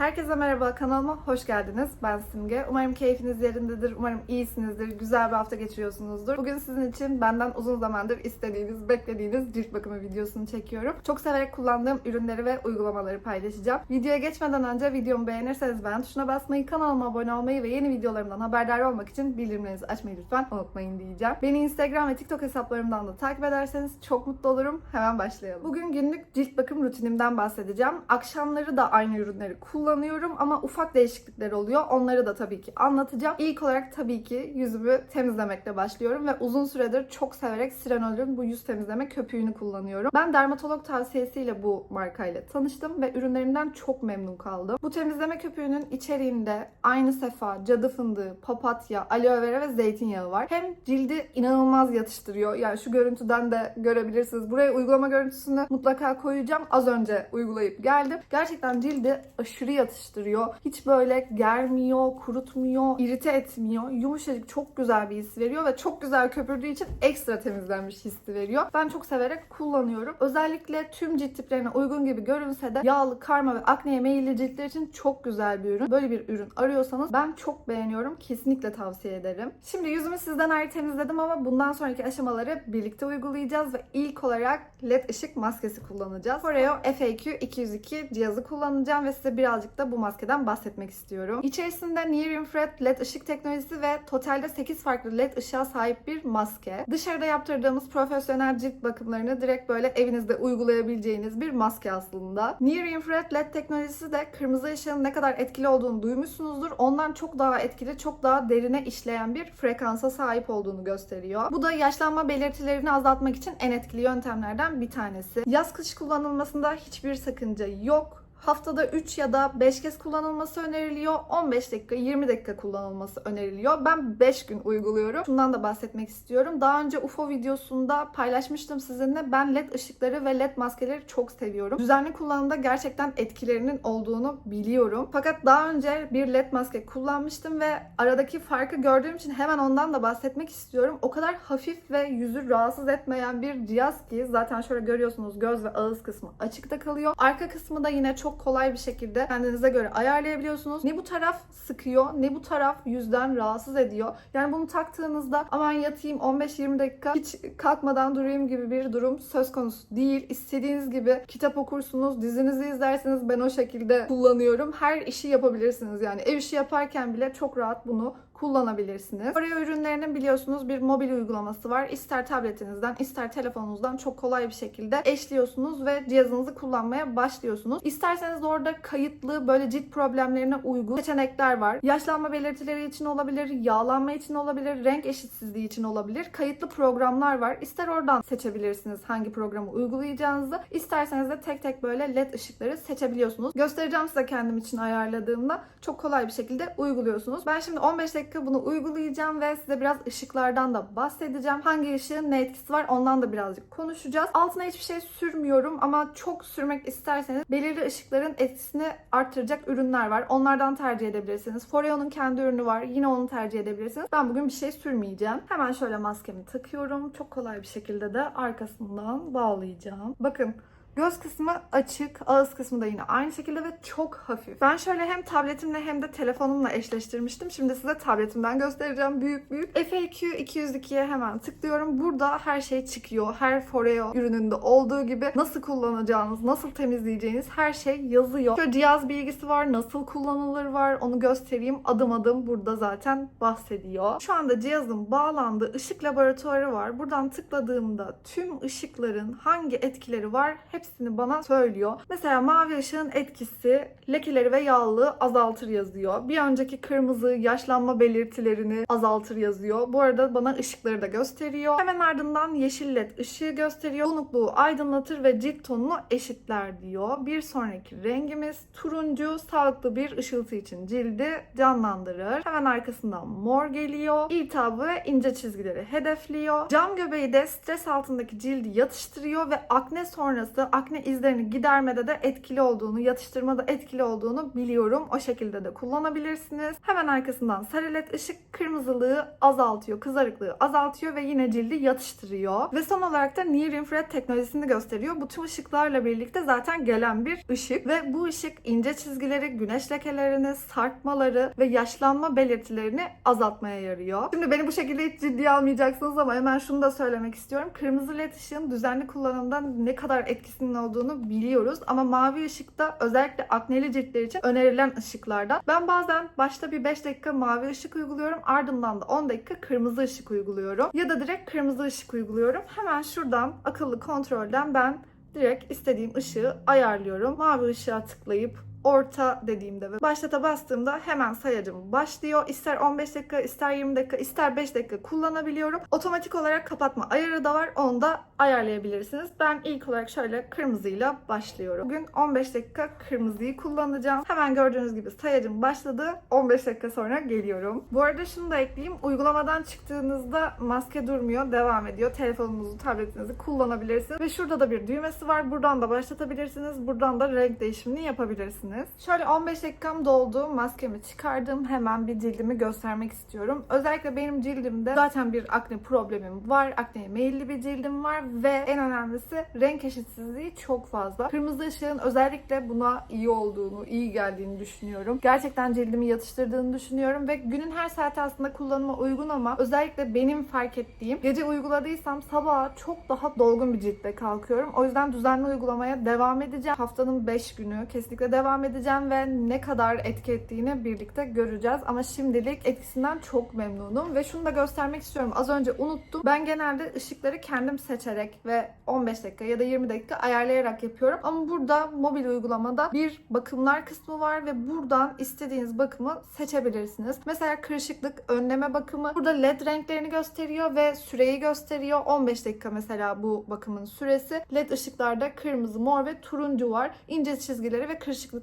Herkese merhaba kanalıma hoş geldiniz. Ben Simge. Umarım keyfiniz yerindedir. Umarım iyisinizdir. Güzel bir hafta geçiriyorsunuzdur. Bugün sizin için benden uzun zamandır istediğiniz, beklediğiniz cilt bakımı videosunu çekiyorum. Çok severek kullandığım ürünleri ve uygulamaları paylaşacağım. Videoya geçmeden önce videomu beğenirseniz beğen tuşuna basmayı, kanalıma abone olmayı ve yeni videolarımdan haberdar olmak için bildirimlerinizi açmayı lütfen unutmayın diyeceğim. Beni Instagram ve TikTok hesaplarımdan da takip ederseniz çok mutlu olurum. Hemen başlayalım. Bugün günlük cilt bakım rutinimden bahsedeceğim. Akşamları da aynı ürünleri kullanıyorum ama ufak değişiklikler oluyor. Onları da tabii ki anlatacağım. İlk olarak tabii ki yüzümü temizlemekle başlıyorum ve uzun süredir çok severek Sirenol'ün bu yüz temizleme köpüğünü kullanıyorum. Ben dermatolog tavsiyesiyle bu markayla tanıştım ve ürünlerinden çok memnun kaldım. Bu temizleme köpüğünün içeriğinde aynı sefa, cadı fındığı, papatya, aloe vera ve zeytinyağı var. Hem cildi inanılmaz yatıştırıyor. Yani şu görüntüden de görebilirsiniz. Buraya uygulama görüntüsünü mutlaka koyacağım. Az önce uygulayıp geldim. Gerçekten cildi aşırı yatıştırıyor. Hiç böyle germiyor, kurutmuyor, irite etmiyor. Yumuşacık çok güzel bir his veriyor ve çok güzel köpürdüğü için ekstra temizlenmiş hissi veriyor. Ben çok severek kullanıyorum. Özellikle tüm cilt tiplerine uygun gibi görünse de yağlı, karma ve akneye meyilli ciltler için çok güzel bir ürün. Böyle bir ürün arıyorsanız ben çok beğeniyorum. Kesinlikle tavsiye ederim. Şimdi yüzümü sizden ayrı temizledim ama bundan sonraki aşamaları birlikte uygulayacağız ve ilk olarak led ışık maskesi kullanacağız. Foreo FAQ 202 cihazı kullanacağım ve size birazcık da bu maskeden bahsetmek istiyorum. İçerisinde Near Infrared led ışık teknolojisi ve totalde 8 farklı led ışığa sahip bir maske. Dışarıda yaptırdığımız profesyonel cilt bakımlarını direkt böyle evinizde uygulayabileceğiniz bir maske aslında. Near Infrared led teknolojisi de kırmızı ışığın ne kadar etkili olduğunu duymuşsunuzdur. Ondan çok daha etkili, çok daha derine işleyen bir frekansa sahip olduğunu gösteriyor. Bu da yaşlanma belirtilerini azaltmak için en etkili yöntemlerden bir tanesi. Yaz kış kullanılmasında hiçbir sakınca yok. Haftada 3 ya da 5 kez kullanılması öneriliyor. 15 dakika, 20 dakika kullanılması öneriliyor. Ben 5 gün uyguluyorum. Şundan da bahsetmek istiyorum. Daha önce UFO videosunda paylaşmıştım sizinle. Ben led ışıkları ve led maskeleri çok seviyorum. Düzenli kullanımda gerçekten etkilerinin olduğunu biliyorum. Fakat daha önce bir led maske kullanmıştım ve aradaki farkı gördüğüm için hemen ondan da bahsetmek istiyorum. O kadar hafif ve yüzü rahatsız etmeyen bir cihaz ki zaten şöyle görüyorsunuz göz ve ağız kısmı açıkta kalıyor. Arka kısmı da yine çok kolay bir şekilde kendinize göre ayarlayabiliyorsunuz. Ne bu taraf sıkıyor ne bu taraf yüzden rahatsız ediyor. Yani bunu taktığınızda aman yatayım 15-20 dakika hiç kalkmadan durayım gibi bir durum söz konusu değil. İstediğiniz gibi kitap okursunuz, dizinizi izlersiniz. Ben o şekilde kullanıyorum. Her işi yapabilirsiniz yani. Ev işi yaparken bile çok rahat bunu kullanabilirsiniz. Oraya ürünlerinin biliyorsunuz bir mobil uygulaması var. İster tabletinizden ister telefonunuzdan çok kolay bir şekilde eşliyorsunuz ve cihazınızı kullanmaya başlıyorsunuz. İsterseniz orada kayıtlı böyle cilt problemlerine uygun seçenekler var. Yaşlanma belirtileri için olabilir, yağlanma için olabilir, renk eşitsizliği için olabilir. Kayıtlı programlar var. İster oradan seçebilirsiniz hangi programı uygulayacağınızı. İsterseniz de tek tek böyle led ışıkları seçebiliyorsunuz. Göstereceğim size kendim için ayarladığımda çok kolay bir şekilde uyguluyorsunuz. Ben şimdi 15 dakika dakika bunu uygulayacağım ve size biraz ışıklardan da bahsedeceğim. Hangi ışığın ne etkisi var ondan da birazcık konuşacağız. Altına hiçbir şey sürmüyorum ama çok sürmek isterseniz belirli ışıkların etkisini arttıracak ürünler var. Onlardan tercih edebilirsiniz. Foreo'nun kendi ürünü var. Yine onu tercih edebilirsiniz. Ben bugün bir şey sürmeyeceğim. Hemen şöyle maskemi takıyorum. Çok kolay bir şekilde de arkasından bağlayacağım. Bakın Göz kısmı açık, ağız kısmı da yine aynı şekilde ve çok hafif. Ben şöyle hem tabletimle hem de telefonumla eşleştirmiştim. Şimdi size tabletimden göstereceğim büyük büyük. FAQ 202'ye hemen tıklıyorum. Burada her şey çıkıyor. Her Foreo ürününde olduğu gibi nasıl kullanacağınız, nasıl temizleyeceğiniz her şey yazıyor. Şöyle cihaz bilgisi var, nasıl kullanılır var onu göstereyim. Adım adım burada zaten bahsediyor. Şu anda cihazın bağlandığı ışık laboratuvarı var. Buradan tıkladığımda tüm ışıkların hangi etkileri var hepsini bana söylüyor. Mesela mavi ışığın etkisi lekeleri ve yağlılığı azaltır yazıyor. Bir önceki kırmızı yaşlanma belirtilerini azaltır yazıyor. Bu arada bana ışıkları da gösteriyor. Hemen ardından yeşil led ışığı gösteriyor. Donukluğu aydınlatır ve cilt tonunu eşitler diyor. Bir sonraki rengimiz turuncu sağlıklı bir ışıltı için cildi canlandırır. Hemen arkasından mor geliyor. İltihabı ve ince çizgileri hedefliyor. Cam göbeği de stres altındaki cildi yatıştırıyor ve akne sonrası akne izlerini gidermede de etkili olduğunu, yatıştırmada etkili olduğunu biliyorum. O şekilde de kullanabilirsiniz. Hemen arkasından sarı ışık kırmızılığı azaltıyor, kızarıklığı azaltıyor ve yine cildi yatıştırıyor. Ve son olarak da Near Infrared teknolojisini gösteriyor. Bu tüm ışıklarla birlikte zaten gelen bir ışık ve bu ışık ince çizgileri, güneş lekelerini, sarkmaları ve yaşlanma belirtilerini azaltmaya yarıyor. Şimdi beni bu şekilde hiç ciddiye almayacaksınız ama hemen şunu da söylemek istiyorum. Kırmızı led ışığın düzenli kullanımda ne kadar etkisinin olduğunu biliyoruz ama mavi ışık da özellikle akneli ciltler için önerilen ışıklardan. Ben bazen başta bir 5 dakika mavi ışık uyguluyorum ardından da 10 dakika kırmızı ışık uyguluyorum ya da direkt kırmızı ışık uyguluyorum. Hemen şuradan akıllı kontrolden ben direkt istediğim ışığı ayarlıyorum. Mavi ışığa tıklayıp orta dediğimde ve başlata bastığımda hemen sayacım başlıyor. İster 15 dakika, ister 20 dakika, ister 5 dakika kullanabiliyorum. Otomatik olarak kapatma ayarı da var. Onu da ayarlayabilirsiniz. Ben ilk olarak şöyle kırmızıyla başlıyorum. Bugün 15 dakika kırmızıyı kullanacağım. Hemen gördüğünüz gibi sayacım başladı. 15 dakika sonra geliyorum. Bu arada şunu da ekleyeyim. Uygulamadan çıktığınızda maske durmuyor. Devam ediyor. Telefonunuzu, tabletinizi kullanabilirsiniz. Ve şurada da bir düğmesi var. Buradan da başlatabilirsiniz. Buradan da renk değişimini yapabilirsiniz. Şöyle 15 dakikam doldu. Maskemi çıkardım. Hemen bir cildimi göstermek istiyorum. Özellikle benim cildimde zaten bir akne problemim var. Akneye meyilli bir cildim var ve en önemlisi renk eşitsizliği çok fazla. Kırmızı ışığın özellikle buna iyi olduğunu, iyi geldiğini düşünüyorum. Gerçekten cildimi yatıştırdığını düşünüyorum ve günün her saati aslında kullanıma uygun ama özellikle benim fark ettiğim gece uyguladıysam sabaha çok daha dolgun bir ciltle kalkıyorum. O yüzden düzenli uygulamaya devam edeceğim. Haftanın 5 günü kesinlikle devam edeceğim ve ne kadar etki ettiğini birlikte göreceğiz. Ama şimdilik etkisinden çok memnunum ve şunu da göstermek istiyorum. Az önce unuttum. Ben genelde ışıkları kendim seçerek ve 15 dakika ya da 20 dakika ayarlayarak yapıyorum. Ama burada mobil uygulamada bir bakımlar kısmı var ve buradan istediğiniz bakımı seçebilirsiniz. Mesela kırışıklık önleme bakımı burada led renklerini gösteriyor ve süreyi gösteriyor. 15 dakika mesela bu bakımın süresi. Led ışıklarda kırmızı, mor ve turuncu var. İnce çizgileri ve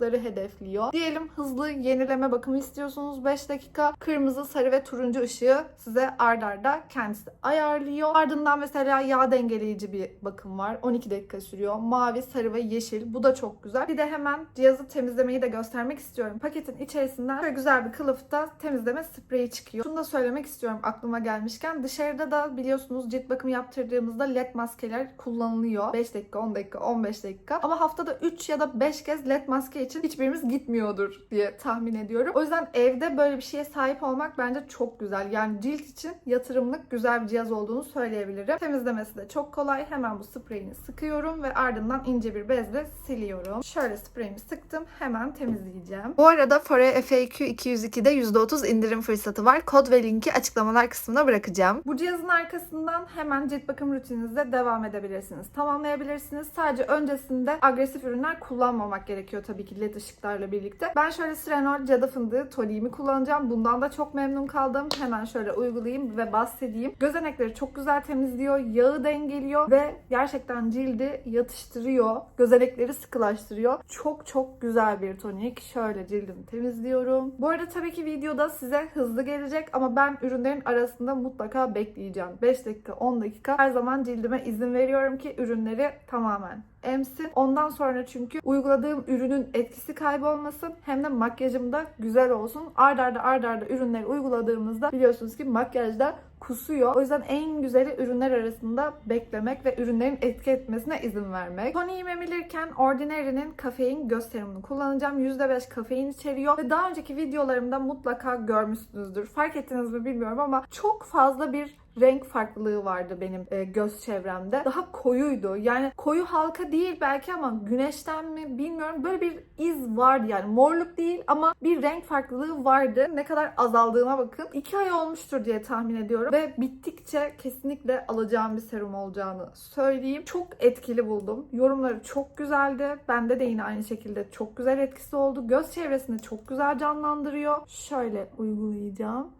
kırışıklıkları hedefliyor. Diyelim hızlı yenileme bakımı istiyorsunuz 5 dakika. Kırmızı, sarı ve turuncu ışığı size ard arda kendisi ayarlıyor. Ardından mesela yağ dengeleyici bir bakım var. 12 dakika sürüyor. Mavi, sarı ve yeşil. Bu da çok güzel. Bir de hemen cihazı temizlemeyi de göstermek istiyorum. Paketin içerisinden böyle güzel bir kılıfta temizleme spreyi çıkıyor. Şunu da söylemek istiyorum aklıma gelmişken. Dışarıda da biliyorsunuz cilt bakımı yaptırdığımızda led maskeler kullanılıyor. 5 dakika, 10 dakika, 15 dakika. Ama haftada 3 ya da 5 kez led maske için hiçbirimiz gitmiyordur diye tahmin ediyorum. O yüzden evde böyle bir şeye sahip olmak bence çok güzel. Yani cilt için yatırımlık güzel bir cihaz olduğunu söyleyebilirim. Temizlemesi de çok kolay. Hemen bu spreyini sıkıyorum ve ardından ince bir bezle siliyorum. Şöyle spreyimi sıktım. Hemen temizleyeceğim. Bu arada Fore FAQ 202'de %30 indirim fırsatı var. Kod ve linki açıklamalar kısmına bırakacağım. Bu cihazın arkasından hemen cilt bakım rutininizde devam edebilirsiniz. Tamamlayabilirsiniz. Sadece öncesinde agresif ürünler kullanmamak gerekiyor tabii ki led ışıklarla birlikte. Ben şöyle Sirenol cadı fındığı toniğimi kullanacağım. Bundan da çok memnun kaldım. Hemen şöyle uygulayayım ve bahsedeyim. Gözenekleri çok güzel temizliyor. Yağı dengeliyor ve gerçekten cildi yatıştırıyor. Gözenekleri sıkılaştırıyor. Çok çok güzel bir tonik. Şöyle cildimi temizliyorum. Bu arada tabii ki videoda size hızlı gelecek ama ben ürünlerin arasında mutlaka bekleyeceğim. 5 dakika, 10 dakika her zaman cildime izin veriyorum ki ürünleri tamamen emsin. Ondan sonra çünkü uyguladığım ürünün etkisi kaybolmasın hem de makyajım da güzel olsun. Ard arda ard arda ürünleri uyguladığımızda biliyorsunuz ki makyajda kusuyor. O yüzden en güzeli ürünler arasında beklemek ve ürünlerin etki etmesine izin vermek. Toniğimi emilirken Ordinary'nin kafein gösterimini kullanacağım. %5 kafein içeriyor ve daha önceki videolarımda mutlaka görmüşsünüzdür. Fark ettiniz mi bilmiyorum ama çok fazla bir renk farklılığı vardı benim e, göz çevremde. Daha koyuydu. Yani koyu halka değil belki ama güneşten mi bilmiyorum. Böyle bir iz vardı yani. Morluk değil ama bir renk farklılığı vardı. Ne kadar azaldığına bakın. 2 ay olmuştur diye tahmin ediyorum. Ve bittikçe kesinlikle alacağım bir serum olacağını söyleyeyim. Çok etkili buldum. Yorumları çok güzeldi. Bende de yine aynı şekilde çok güzel etkisi oldu. Göz çevresini çok güzel canlandırıyor. Şöyle uygulayacağım.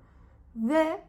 Ve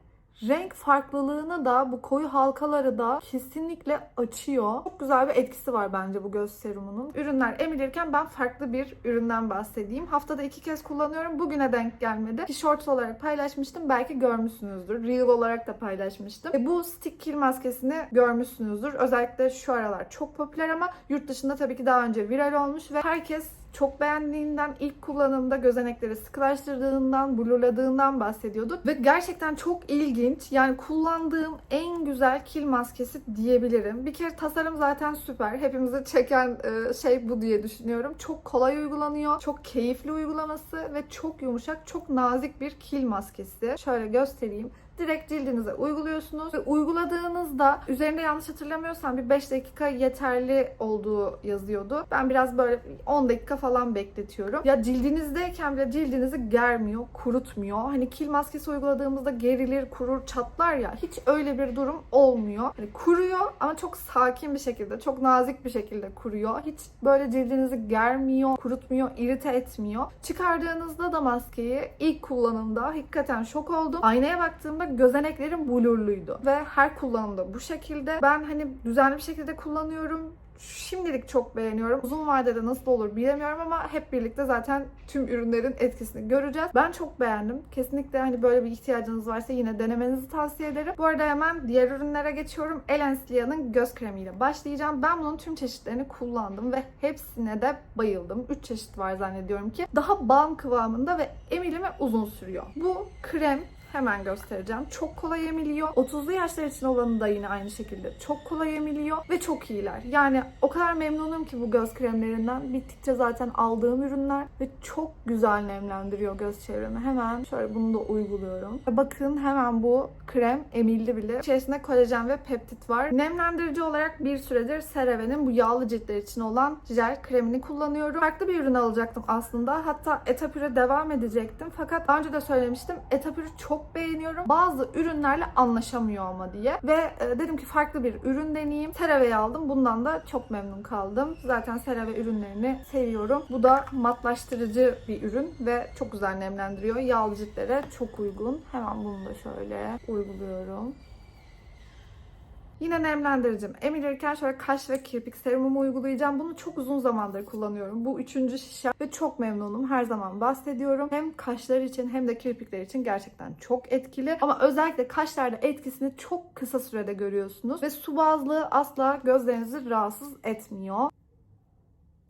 renk farklılığını da bu koyu halkaları da kesinlikle açıyor. Çok güzel bir etkisi var bence bu göz serumunun. Ürünler emilirken ben farklı bir üründen bahsedeyim. Haftada iki kez kullanıyorum. Bugüne denk gelmedi. Bir shorts olarak paylaşmıştım. Belki görmüşsünüzdür. Reel olarak da paylaşmıştım. E, bu stick kill maskesini görmüşsünüzdür. Özellikle şu aralar çok popüler ama yurt dışında tabii ki daha önce viral olmuş ve herkes çok beğendiğinden, ilk kullanımda gözenekleri sıkılaştırdığından, blurladığından bahsediyordu. Ve gerçekten çok ilginç. Yani kullandığım en güzel kil maskesi diyebilirim. Bir kere tasarım zaten süper. Hepimizi çeken e, şey bu diye düşünüyorum. Çok kolay uygulanıyor. Çok keyifli uygulaması ve çok yumuşak, çok nazik bir kil maskesi. Şöyle göstereyim direkt cildinize uyguluyorsunuz ve uyguladığınızda üzerinde yanlış hatırlamıyorsam bir 5 dakika yeterli olduğu yazıyordu. Ben biraz böyle 10 dakika falan bekletiyorum. Ya cildinizdeyken bile cildinizi germiyor, kurutmuyor. Hani kil maskesi uyguladığımızda gerilir, kurur, çatlar ya. Hiç öyle bir durum olmuyor. Hani kuruyor ama çok sakin bir şekilde, çok nazik bir şekilde kuruyor. Hiç böyle cildinizi germiyor, kurutmuyor, irite etmiyor. Çıkardığınızda da maskeyi ilk kullanımda hakikaten şok oldum. Aynaya baktığımda gözeneklerim blurluydu. Ve her kullanımda bu şekilde. Ben hani düzenli bir şekilde kullanıyorum. Şimdilik çok beğeniyorum. Uzun vadede nasıl olur bilemiyorum ama hep birlikte zaten tüm ürünlerin etkisini göreceğiz. Ben çok beğendim. Kesinlikle hani böyle bir ihtiyacınız varsa yine denemenizi tavsiye ederim. Bu arada hemen diğer ürünlere geçiyorum. Elenslia'nın göz kremiyle başlayacağım. Ben bunun tüm çeşitlerini kullandım ve hepsine de bayıldım. 3 çeşit var zannediyorum ki. Daha balm kıvamında ve emilimi uzun sürüyor. Bu krem Hemen göstereceğim. Çok kolay emiliyor. 30'lu yaşlar için olanı da yine aynı şekilde çok kolay emiliyor ve çok iyiler. Yani o kadar memnunum ki bu göz kremlerinden. Bittikçe zaten aldığım ürünler ve çok güzel nemlendiriyor göz çevremi. Hemen şöyle bunu da uyguluyorum. Bakın hemen bu krem emildi bile. İçerisinde kolajen ve peptit var. Nemlendirici olarak bir süredir CeraVe'nin bu yağlı ciltler için olan jel kremini kullanıyorum. Farklı bir ürün alacaktım aslında. Hatta Etapür'e devam edecektim. Fakat daha önce de söylemiştim. Etapür'ü çok beğeniyorum. Bazı ürünlerle anlaşamıyor ama diye. Ve e, dedim ki farklı bir ürün deneyeyim. CeraVe'yi aldım. Bundan da çok memnun kaldım. Zaten CeraVe ürünlerini seviyorum. Bu da matlaştırıcı bir ürün ve çok güzel nemlendiriyor. Yağlı ciltlere çok uygun. Hemen bunu da şöyle uyguluyorum. Yine nemlendiricim. Emilirken şöyle kaş ve kirpik serumumu uygulayacağım. Bunu çok uzun zamandır kullanıyorum. Bu üçüncü şişe ve çok memnunum. Her zaman bahsediyorum. Hem kaşlar için hem de kirpikler için gerçekten çok etkili. Ama özellikle kaşlarda etkisini çok kısa sürede görüyorsunuz. Ve su bazlı asla gözlerinizi rahatsız etmiyor.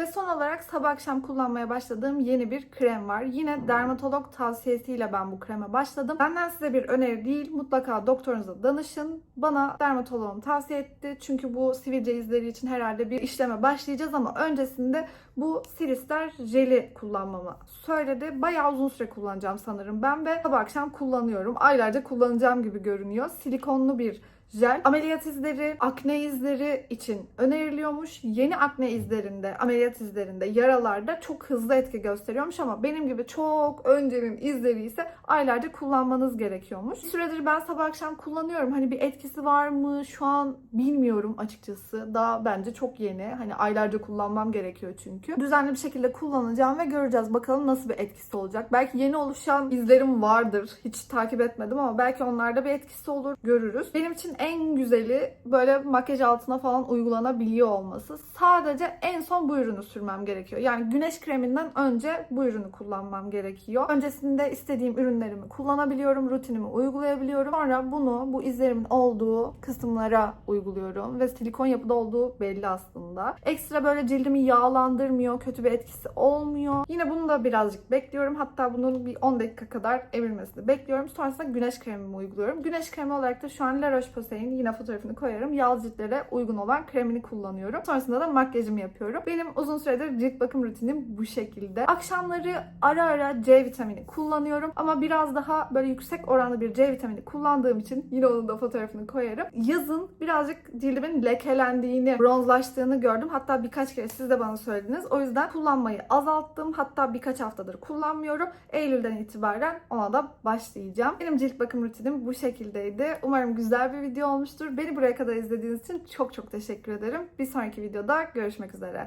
Ve son olarak sabah akşam kullanmaya başladığım yeni bir krem var. Yine dermatolog tavsiyesiyle ben bu kreme başladım. Benden size bir öneri değil. Mutlaka doktorunuza danışın. Bana dermatoloğum tavsiye etti. Çünkü bu sivilce izleri için herhalde bir işleme başlayacağız ama öncesinde bu Silister jeli kullanmamı söyledi. Bayağı uzun süre kullanacağım sanırım ben ve sabah akşam kullanıyorum. Aylarca kullanacağım gibi görünüyor. Silikonlu bir jel. Ameliyat izleri, akne izleri için öneriliyormuş. Yeni akne izlerinde, ameliyat izlerinde, yaralarda çok hızlı etki gösteriyormuş ama benim gibi çok öncenin izleri ise aylarca kullanmanız gerekiyormuş. Bir süredir ben sabah akşam kullanıyorum. Hani bir etkisi var mı şu an bilmiyorum açıkçası. Daha bence çok yeni. Hani aylarca kullanmam gerekiyor çünkü. Düzenli bir şekilde kullanacağım ve göreceğiz bakalım nasıl bir etkisi olacak. Belki yeni oluşan izlerim vardır. Hiç takip etmedim ama belki onlarda bir etkisi olur. Görürüz. Benim için en güzeli böyle makyaj altına falan uygulanabiliyor olması. Sadece en son bu ürünü sürmem gerekiyor. Yani güneş kreminden önce bu ürünü kullanmam gerekiyor. Öncesinde istediğim ürünlerimi kullanabiliyorum, rutinimi uygulayabiliyorum. Sonra bunu bu izlerimin olduğu kısımlara uyguluyorum ve silikon yapıda olduğu belli aslında. Ekstra böyle cildimi yağlandırmıyor, kötü bir etkisi olmuyor. Yine bunu da birazcık bekliyorum. Hatta bunun bir 10 dakika kadar emilmesini bekliyorum. Sonrasında güneş kremimi uyguluyorum. Güneş kremi olarak da şu an La Roche-Posay'in yine fotoğrafını koyarım. Yağlı ciltlere uygun olan kremini kullanıyorum. Sonrasında da makyajımı yapıyorum. Benim uzun süredir cilt bakım rutinim bu şekilde. Akşamları ara ara C vitamini kullanıyorum. Ama biraz daha böyle yüksek oranlı bir C vitamini kullandığım için yine onun da fotoğrafını koyarım. Yazın birazcık cildimin lekelendiğini, bronzlaştığını gördüm. Hatta birkaç kere siz de bana söylediniz. O yüzden kullanmayı azalttım. Hatta birkaç haftadır kullanmıyorum. Eylül'den itibaren ona da başlayacağım. Benim cilt bakım rutinim bu şekildeydi. Umarım güzel bir video olmuştur. Beni buraya kadar izlediğiniz için çok çok teşekkür ederim. Bir sonraki videoda görüşmek üzere.